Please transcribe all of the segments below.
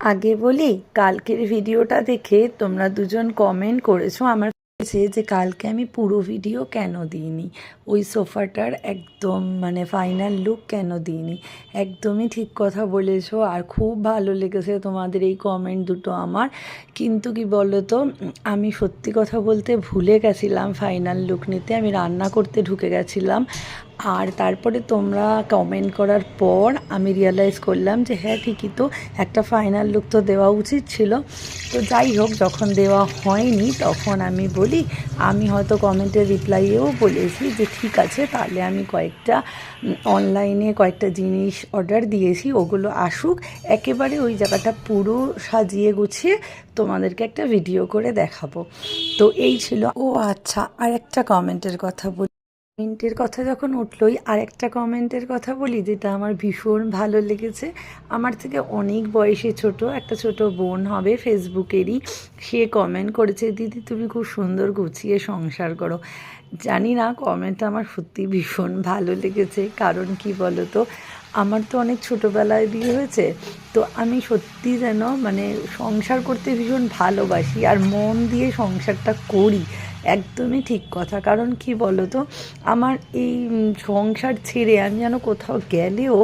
আগে বলি, কালকের ভিডিওটা দেখে তোমরা দুজন কমেন্ট করেছ আমার কাছে যে কালকে আমি পুরো ভিডিও কেন দিইনি? ওই সোফাটার একদম মানে ফাইনাল লুক কেন দিইনি? একদমই ঠিক কথা বলেছ আর খুব ভালো লেগেছে তোমাদের এই কমেন্ট দুটো আমার। কিন্তু কি বলো তো আমি সত্যি কথা বলতে ভুলে গেছিলাম ফাইনাল লুক নিতে। আমি রান্না করতে ঢুকে গেছিলাম। আর তারপরে তোমরা কমেন্ট করার পর আমি রিয়েলাইজ করলাম যে হ্যাঁ ঠিকই তো, একটা ফাইনাল লুক তো দেওয়া উচিত ছিল। তো যাই হোক, যখন দেওয়া হয়নি, তখন আমি বলি, আমি হয়তো কমেন্টের রিপ্লাইয়েও বলেছি যে ঠিক আছে, তাহলে আমি কয়েকটা অনলাইনে কয়েকটা জিনিস অর্ডার দিয়েছি, ওগুলো আসুক। একেবারে ওই জায়গাটা পুরো সাজিয়ে গুছিয়ে তোমাদেরকে একটা ভিডিও করে দেখাবো। তো এই ছিল। ও আচ্ছা আর একটা কমেন্টের কথা বলি। কমেন্টের কথা যখন উঠলোই, আরেকটা কমেন্টের কথা বলি যেটা আমার ভীষণ ভালো লেগেছে। আমার থেকে অনেক বয়সে ছোট, একটা ছোট বোন হবে ফেসবুকেরই, সে কমেন্ট করেছে, দিদি, তুমি খুব সুন্দর গুছিয়ে সংসার করো। জানি না, কমেন্টটা আমার সত্যি ভীষণ ভালো লেগেছে। কারণ কি বলো তো আমার তো অনেক ছোটোবেলায় বিয়ে হয়েছে, তো আমি সত্যি যেন মানে সংসার করতে ভীষণ ভালোবাসি আর মন দিয়ে সংসারটা করি। একদমই ঠিক কথা। কারণ কি বলো তো আমার এই সংসার ছেড়ে আমি যেন কোথাও গেলেও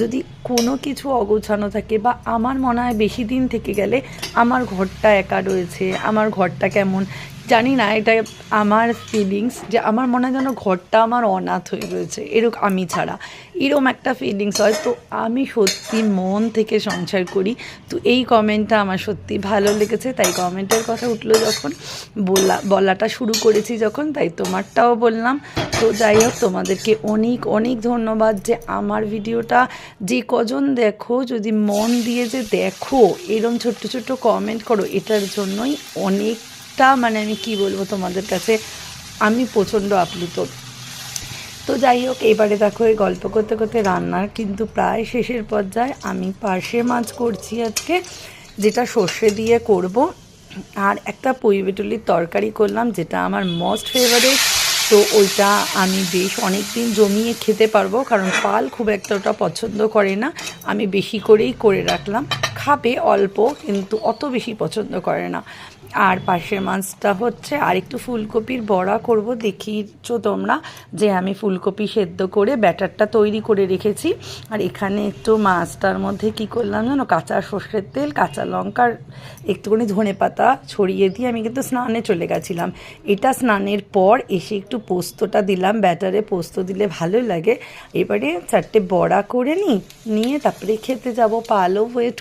যদি কোনো কিছু অগোছানো থাকে বা আমার মনে হয় বেশি দিন থেকে গেলে আমার ঘরটা একা রয়েছে, আমার ঘরটা কেমন জানি না, এটা আমার ফিলিংস যে আমার মনে হয় যেন ঘরটা আমার অনাথ হয়ে রয়েছে, এরকম আমি ছাড়া। এরকম একটা ফিলিংস হয়। তো আমি সত্যি মন থেকে সংসার করি। তো এই কমেন্টটা আমার সত্যি ভালো লেগেছে। তাই কমেন্টের কথা উঠল যখন, বলা, বলাটা শুরু করেছি যখন, তাই তোমারটাও বললাম। তো যাই হোক, তোমাদেরকে অনেক অনেক ধন্যবাদ যে আমার ভিডিওটা যে কজন দেখো, যদি মন দিয়ে যে দেখো, এরম ছোট্ট ছোট্ট কমেন্ট করো, এটার জন্যই অনেক টা মানে আমি কি বলব তোমাদের কাছে, আমি প্রচণ্ড আপ্লুত। তো যাই হোক, এবারে দেখো এই গল্প করতে করতে রান্নার কিন্তু প্রায় শেষের পর্যায়ে আমি পার্শে মাছ করছি আজকে, যেটা সর্ষে দিয়ে করব। আর একটা পুঁই বেটুলির তরকারি করলাম, যেটা আমার মোস্ট ফেভারিট তো ওইটা আমি বেশ অনেক দিন জমিয়ে খেতে পারব, কারণ পাল খুব একটা ওটা পছন্দ করে না। আমি বেশি করেই করে রাখলাম। খাবে অল্প, কিন্তু অত বেশি পছন্দ করে না। আর পাশের মাছটা হচ্ছে আর একটু ফুলকপির বড়া করব দেখিছো তোমরা যে আমি ফুলকপি সেদ্ধ করে ব্যাটারটা তৈরি করে রেখেছি। আর এখানে একটু মাছটার মধ্যে কি করলাম জানো? কাঁচা সর্ষের তেল, কাঁচা লঙ্কার একটুখানি ধনে পাতা ছড়িয়ে দিয়ে আমি কিন্তু স্নানে চলে গেছিলাম। এটা স্নানের পর এসে একটু পোস্তটা দিলাম, ব্যাটারে পোস্ত দিলে ভালো লাগে। এবারে চারটে বড়া করে নিই, নিয়ে তারপরে খেতে যাব, পালও ওয়েট